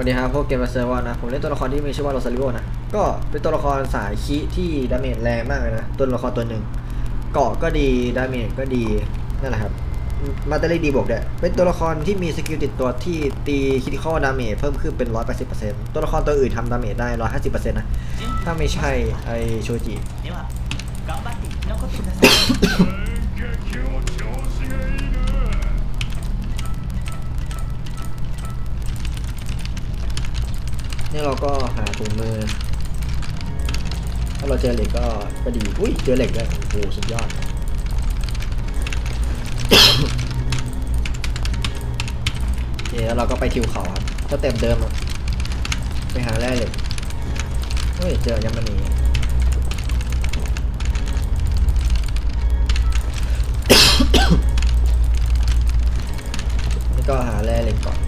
วันนี้ครับพวกเกมมาเซอร์วานะ ผมเล่นตัวละครที่มีชื่อว่าโรซาริโอนะ ก็เป็นตัวละครสายคิที่ดาเมจแรงมากเลยนะ ตัวละครตัวหนึ่ง เกาะก็ดี ดาเมจก็ดี นั่นแหละครับ มาเตอรี่ดีบวกด้วยเป็นตัวละครที่มีสกิลติดตัวที่ตีคิติคอลดาเมจเพิ่มขึ้นเป็น 180%ตัวละครตัวอื่นทำดาเมจได้ 150%นะ ถ้าไม่ใช่ไอโชจิ เราก็หาถุงมือ ถ้าเราเจอเหล็กก็ก็ดี อุ้ยเจอเหล็กด้วยโอ้โหสุดยอด โอเคแล้วเราก็ไปทิวเขาครับก็เต็มเดิมอะไปหาแร่เหล็กเฮ้ยเจอยังมันนีนี่ก็หาแร่เหล็กก่อน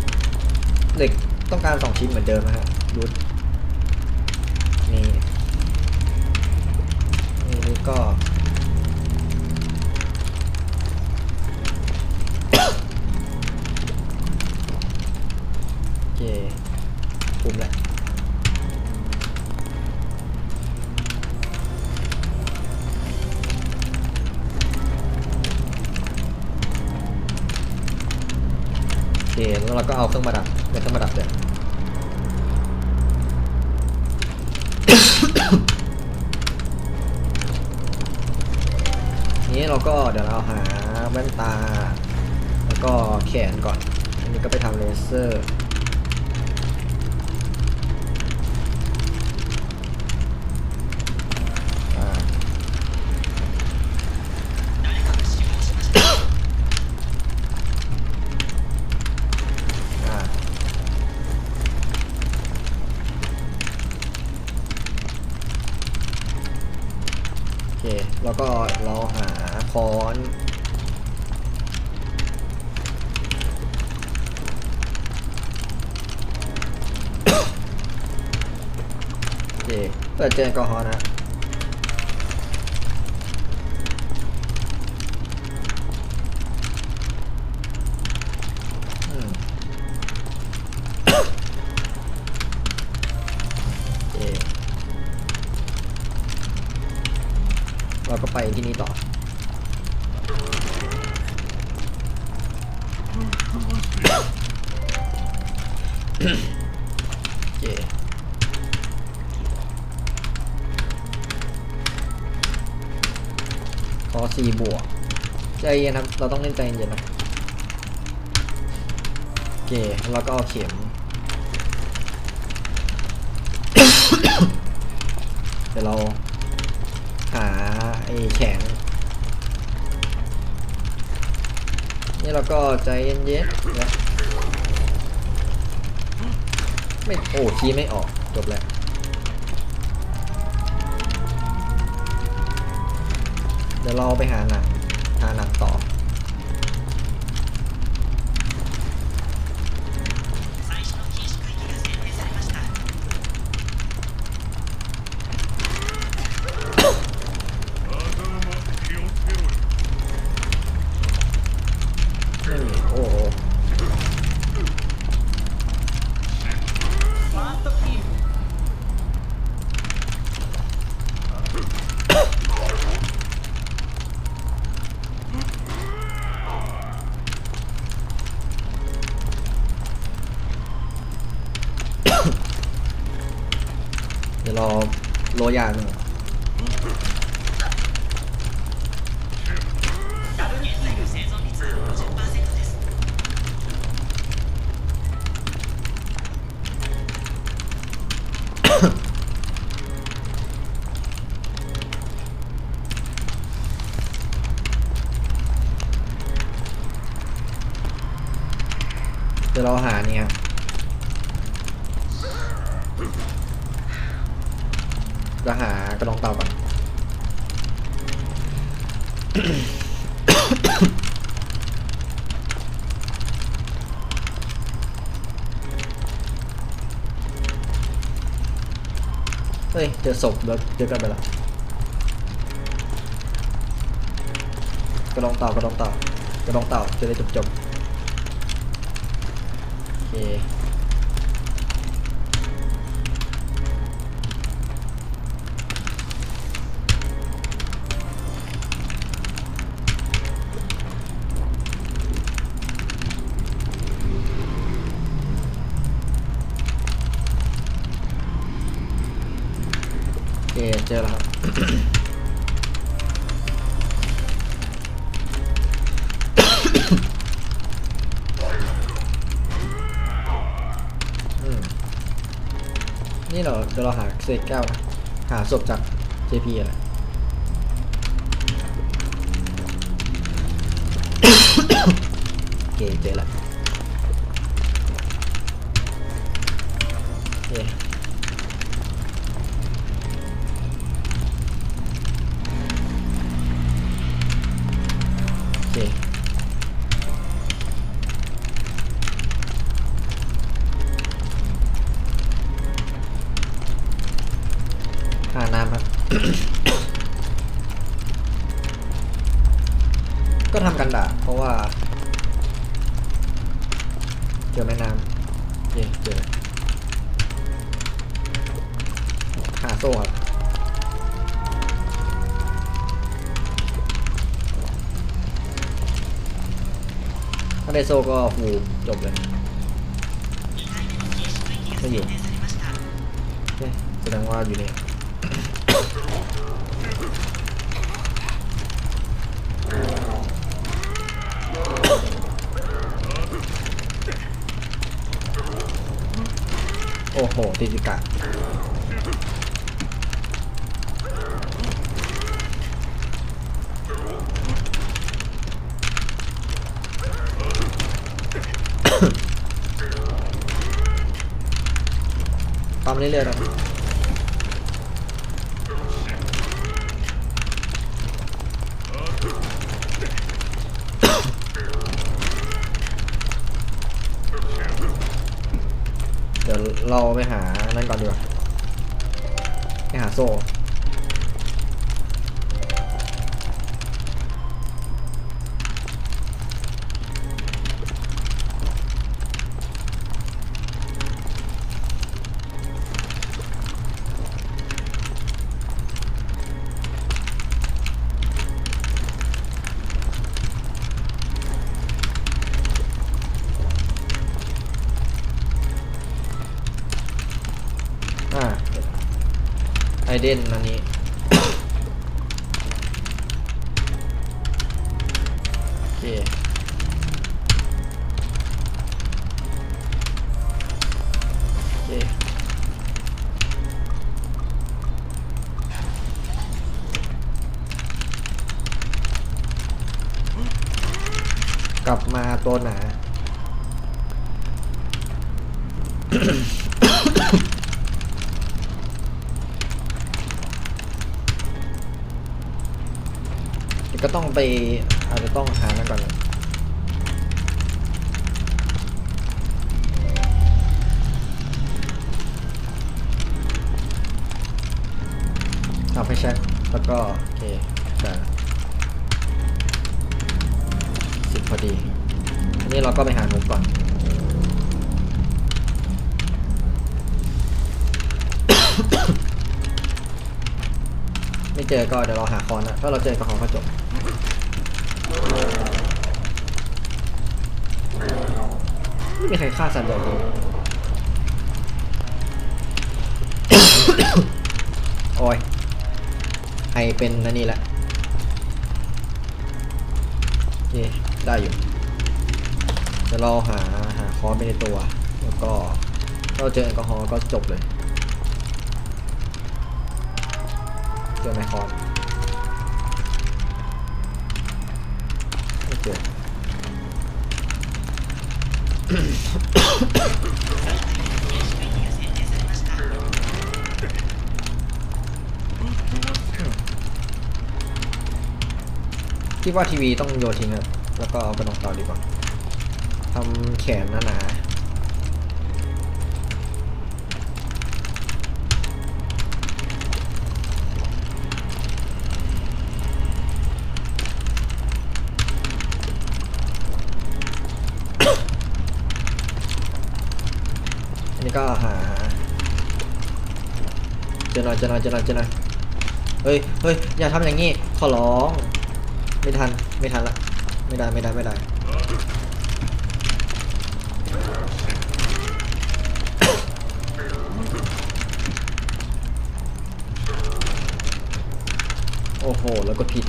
เหล็กต้องการสองชิ้นเหมือนเดิมนะฮะ รุดนี่นี่นี่ก็โอเคปุ่มแหละโอเคแล้วเราก็เอาเครื่องประดับในเครื่องประดับเลย นี้เราก็เดี๋ยวเราหาแว่นตา แล้วก็แขนก่อน อันนี้ก็ไปทำเลเซอร์ เคเปิดเจอแอลกอฮอล์นะอืมโอเราก็ไปที่นี่ต่อ เย็นครับเราต้องเล่นใจเย็นนะโอเคแล้วก็เอาเข็มเดี๋ยวเราหาไอ้แข็งนี่เราก็ใจเย็นๆนะไม่โอ้ทีไม่ออกจบแล้วเดี๋ยวเราไปหาหนัง หาหนังต่อ ยานมึเดี๋ยวเราหาเนี่ย จะหากระดองเต่าก่อนเฮ้ยเจอศพเดี๋ยวเจอกันไปละกระดองเต่ากระดองเต่ากระดองเต่าจะได้จบจบโอเค เคเจอแล้วครับ นี่เราเดี๋ยวเราหาเศษแก้วนะหาศพจาก JP อะไรโอเคเจอแล้ว ว่าเจอแม่น้ำเย่เจอหาโซ่ครับถ้าได้โซ่ก็ฟูจบเลยไม่อยู่แสดงว่าอยู่เนี่ย โอ้โหติจิกะปั๊มเรื่อยๆนะเเดนอันนี้ โอเค โอเค กลับมาตัวหนา ก็ต้องไปอาจจะต้องหานั่นก่อนทำให้เช็คแล้วก็ โอเคได้สิบพอดี อันนี้เราก็ไปหาหนูก่อนไม่เจอก็เดี๋ยวเราหาคอนนะถ้าเราเจอก็คอนก็จบ ไม่มีใครฆ่าสัตว์ใหญ่เลยโอ้ยไอเป็นนั่นนี่แหละโอเคได้อยู่เดี๋ยวเราหาหาคอไปในตัว แล้วก็ถ้าเราเจอแอลกอฮอล์ก็จบเลย เจอไหมคอน คิดว่าทีวีต้องโยนทิ้งครับ แล้วก็เอาไปลงต่อดีกว่าทำแขนหนาๆ ก็หาเจอหน่อยเจอหน่อยเจอหน่อยเจอหน่อยเฮ้ยเฮ้ยอย่าทำอย่างงี้ขอร้อง ไม่ทันไม่ทันละไม่ได้ไม่ได้ไม่ได้โอ้โห แล้วก็ผิด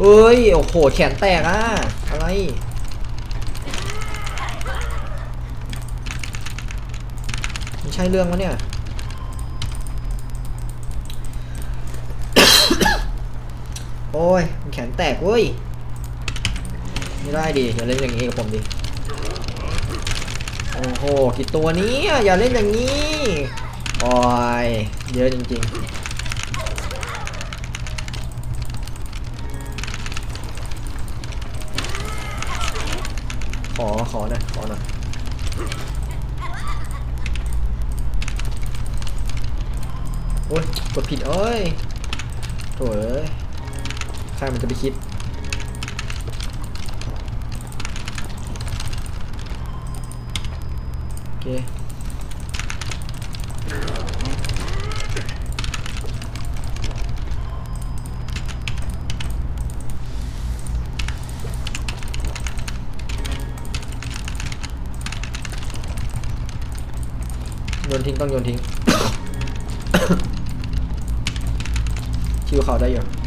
เอ้ย โอ้โห แขนแตกอะ อะไร ไม่ใช่เรื่องวะเนี่ย โอ้ยมันแขนแตกเว้ย ไม่ได้ดิ อย่าเล่นอย่างนี้กับผมดิ โอ้โห กี่ตัวนี้อย่าเล่นอย่างนี้ โอ้ย เยอะจริงๆ ขอหน่อยขอหน่อยโอ้ยกดผิดเอ้ยโถ่เอ้ยใครมันจะไปคิดโอเค ต้องโยนทิ้ง ชิวเขาได้อยู่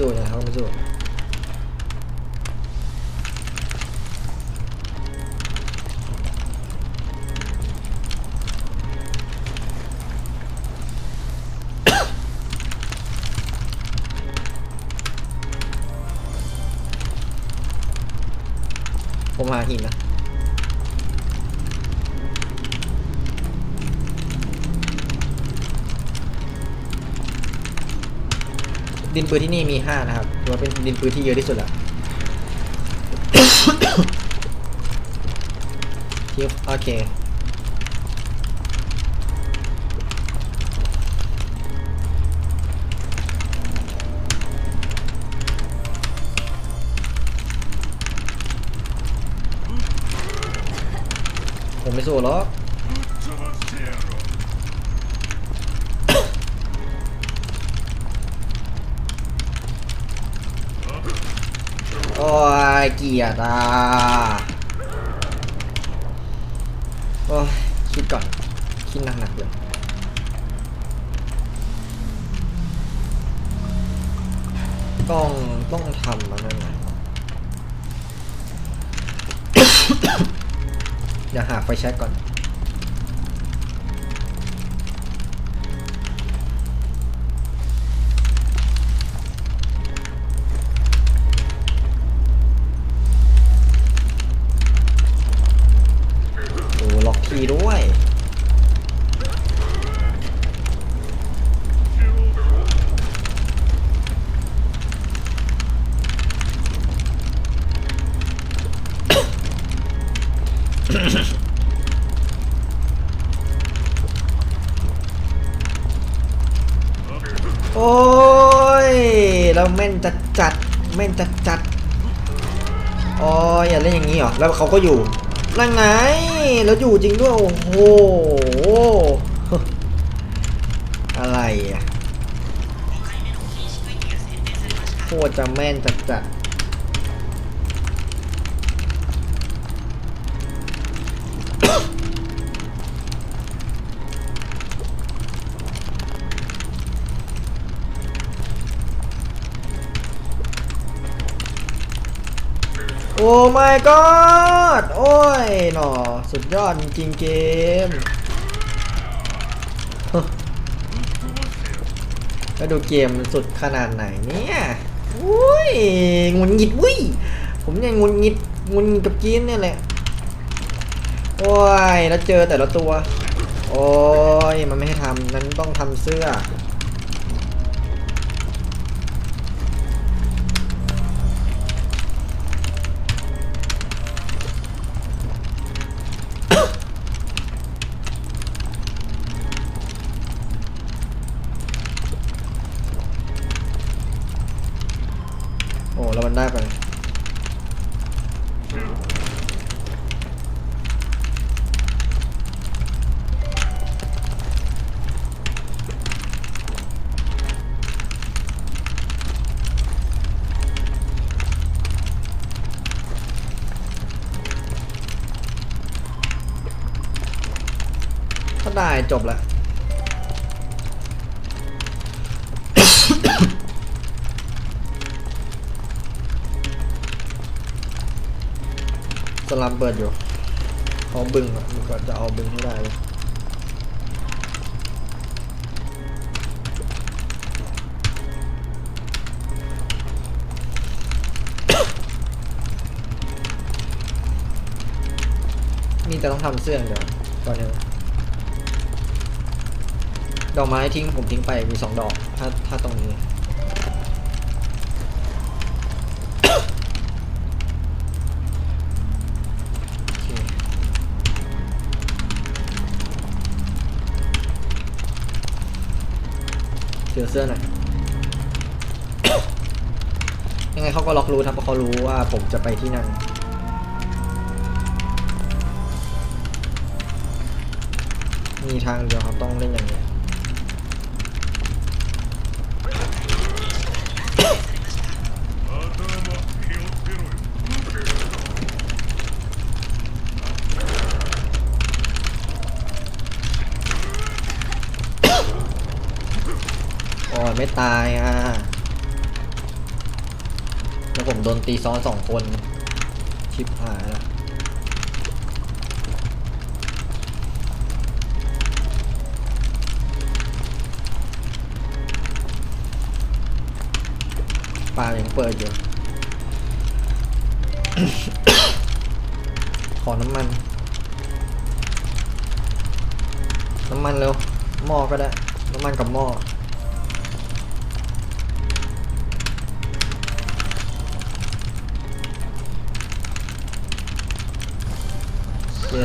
ไม่สู้ไดินปืนที่นี่มีห้านะครับถือว่าเป็นดินปืนที่เยอะที่สุดละที่โอเคผมไม่สู้หรอก เกียดอะโอ้ยคิดก่อน คิดหนักๆเลยต้อง ต้องทำมันนั่นนะเดี๋ยวหาไฟแช็กก่อน โอ้ย เราแม่นจัดจัดแม่นจัดจัดอ๋ออย่าเล่นอย่างนี้หรอ แล้วเขาก็อยู่ นั่งไง แล้วอยู่จริงด้วย โอ้โห อะไรอะโคตรจะแม่นจัดจัด โอ้ my god โอ้ยหนอสุดยอดจริงเกมแล้วดูเกมสุดขนาดไหนเนี่ยอุ้ยงุนงิดวุ้ยผมยังงุนงิดงุนกับเกมเนี่ยแหละ โอ้ย แล้วเจอแต่ละตัว โอ้ย มันไม่ให้ทำนั้นต้องทำเสื้อ จบละสลัมเปิดอยู่เอาบึงอะมันก็จะเอาบึงให้ได้เลยนี่จะต้องทำเสื้อเดี๋ยวก่อนเนี่ยด อกไม้ทิ้งผมทิ้งไปมีสองดอก ถ้าถ้าตรงนี้เคเจอเสื้อหน่อยยังไงเขาก็ล็อกรู้ครับเพราะเขารู้ว่าผมจะไปที่นั่นมีทางเดียวครับต้องเล่นอย่างนี้ ยโอ้ยไม่ตายอะ แล้วผมโดนตีซ้อนสองคน ชิปหายแล้วปลายังเปิดอยู่ ขอน้ำมัน น้ำมันเร็วหม้อก็ได้ น้ำมันกับหม้อ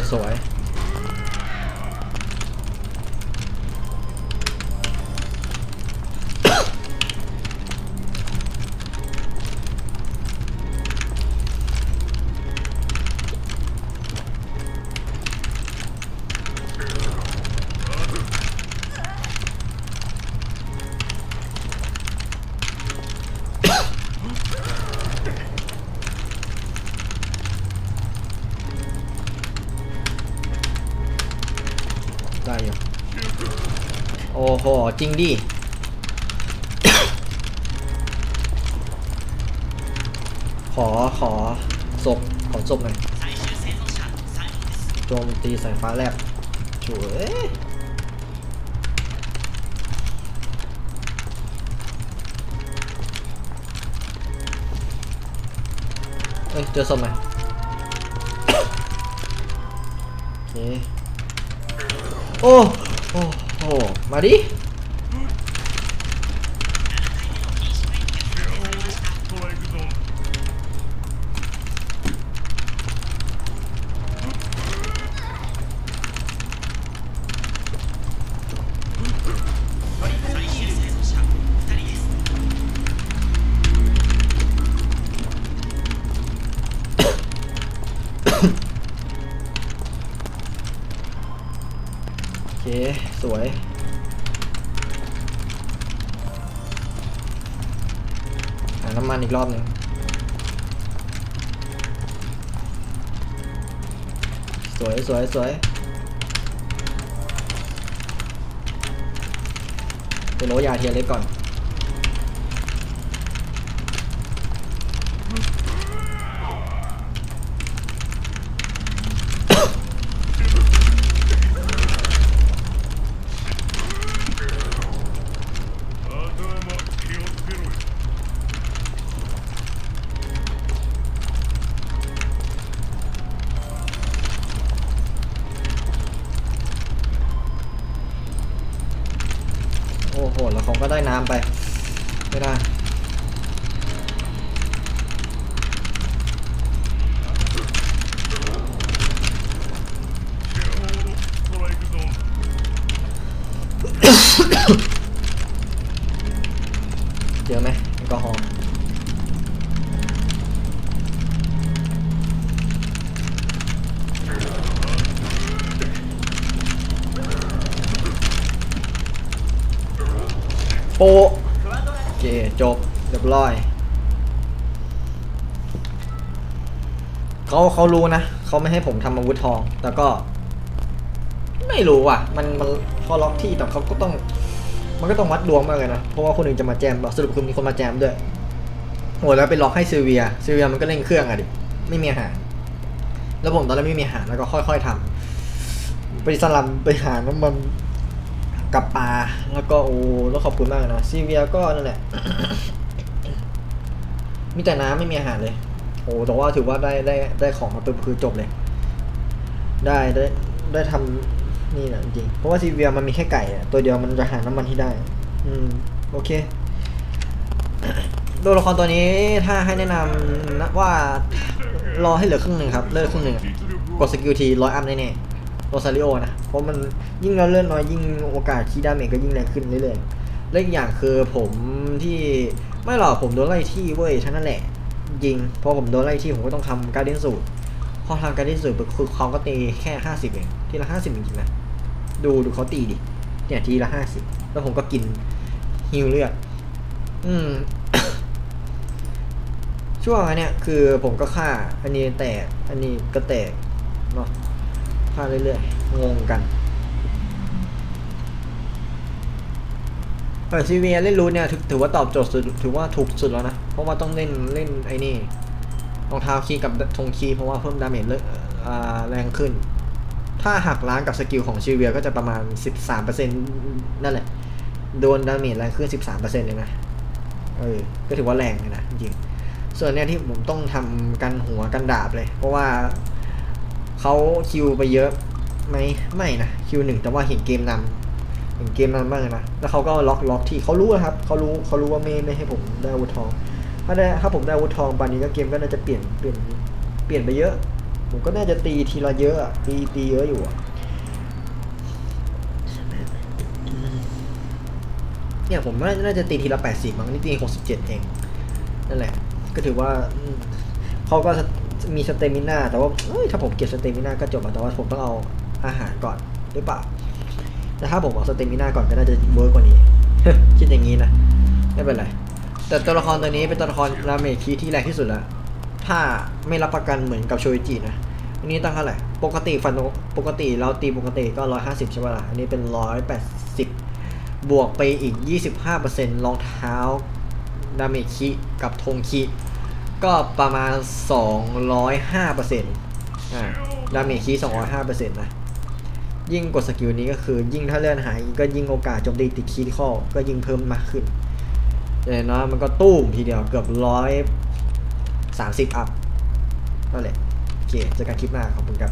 เยส อจริงดิ ขอขอศพขอศพหน่อยโจมตีสายฟ้าแลบช่วยเอ้ยเจอศพไหมโอโอ้โอ้โอ้มาดิ เคสวยหาน้ำมันอีกรอบหนึ่งสวยสวยสวยไปโรยยาเทียนเล็กก่อน ดแล้วเขาก็ได้น้ำไป ไม่ได้อ เขารู้นะเขาไม่ให้ผมทำอาวุธทอง แต่ก็ ไม่รู้อะ มันมันพอล็อกที่แต่เขาก็ต้อง มันก็ต้องวัดดวงมากเลยนะ เพราะว่าคนอื่นจะมาแจมสรุปคือมีคนมาแจมด้วยโหแล้วไปล็อกให้ซิเวียซิเวียมันก็เล่นเครื่องอะดิไม่มีอาหาร แล้วผมตอนแรกไม่มีอาหารแล้วก็ค่อย ๆทำไปสลัมไปหาน้ำมันกับปลาแล้วก็โอ้ต้องขอบคุณมากนะซิเวียก็นั่นแหละมีแต่น้ำไม่มีอาหารเลย โอ้แต่ว่าถือว่าได้ได้ได้ของมาปุ๊บคือจบเลย ได้ได้ได้ทำนี่แหละจริงเพราะว่าซีเวียมันมีแค่ไก่อะตัวเดียวมันจะหาน้ำมันที่ได้ อืม โอเคตัวละครตัวนี้ถ้าให้แนะนำนะว่ารอให้เหลือครึ่งหนึ่งครับ เลิกครึ่งหนึ่งกดสกิลทีร้อยอัพแน่ๆโรซาริโอนะ เพราะมันยิ่งเราเลื่อนน้อยยิ่งโอกาสคีดาเมจก็ยิ่งแรงขึ้นเรื่อยๆและอีกอย่างคือผมที่ไม่หรอกผมโดนไล่ที่เว้ยทั้งนั้นแหละ จริงเพราะผมโดนไล่ที่ผมก็ต้องทำการเล่นสูตรพอทำการเล่นสูตรคือเขาก็ตีแค่ห้าสิบเองทีละห้าสิบจริงๆนะดูดูเขาตีดิเนี่ยทีละห้าสิบแล้วผมก็กินฮิวเลือดอืมช่วงอันเนี้ยคือผมก็ฆ่าอันนี้แตกอันนี้ก็แตกเนาะฆ่าเรื่อยๆงงกัน เออซีเวียเล่นรูทเนี่ยถือว่าตอบโจทย์สุดถือว่าถูกสุดแล้วนะ เพราะว่าต้องเล่นเล่นไอ้นี่รองเท้าคีกับธงคีเพราะว่าเพิ่มดาเมจเลอแรงขึ้น ถ้าหักล้างกับสกิลของชิเวียก็จะประมาณ 13%นั่นแหละ โดนดาเมจแรงขึ้น 13%เลยนะ เออ ก็ถือว่าแรงเลยนะจริงส่วนเนี้ยที่ผมต้องทำกันหัวกันดาบเลย เพราะว่าเขาคิวไปเยอะไหมไม่นะคิวหนึ่งแต่ว่าเห็นเกมนำ เห็นเกมนำบ้างเลยนะ แล้วเขาก็ล็อกล็อกที่เขารู้นะครับเขารู้เขารู้ว่าไม่ไม่ให้ผมได้อาวุธทอง ถ้าได้ถ้าผมได้อาวุธทองป่านนี้ก็เกมก็น่าจะเปลี่ยนเปลี่ยนเปลี่ยนไปเยอะ ผมก็น่าจะตีทีละเยอะอะตีตีเยอะอยู่อะเนี่ยผมน่าจะตีทีละแปดสิบมั้งนี่ตีหกสิบเจ็ดเองนั่นแหละ ก็ถือว่าเขาก็มีสเตมิน่าแต่ว่าถ้าผมเก็บสเตมิน่าก็จบแต่ว่าผมต้องเอาอาหารก่อนหรือเปล่า แต่ถ้าผมเอาสเตมิน่าก่อนก็น่าจะเวิร์กกว่านี้ คิดอย่างนี้นะ ไม่เป็นไร แต่ตัวละครตัวนี้เป็นตัวละครราเมคีที่แรงที่สุดแล้วถ้าไม่รับประกันเหมือนกับโชยจินะอันนี้ตั้งเท่าไหร่ ปกติฟันปกติเราตีปกติก็ร้อยห้าสิบใช่ป่ะล่ะ อันนี้เป็นร้อยแปดสิบบวกไปอีกยี่สิบห้าเปอร์เซ็นต์รองเท้าดาเมจคิกับธงคิก็ประมาณ 205เปอร์เซ็นต์อ่าดาเมจคิ205เปอร์เซ็นต์นะ ยิ่งกดสกิลนี้ก็คือ ยิ่งถ้าเลื่อนหายก็ยิ่งโอกาสโจมตีติดคีดข้อก็ยิ่งเพิ่มมากขึ้นอย่างน้อยมันก็ตู้มทีเดียวเกือบร้อยสามสิบอัพนั่นแหละโอเคเจอกันคลิปหน้าขอบคุณครับ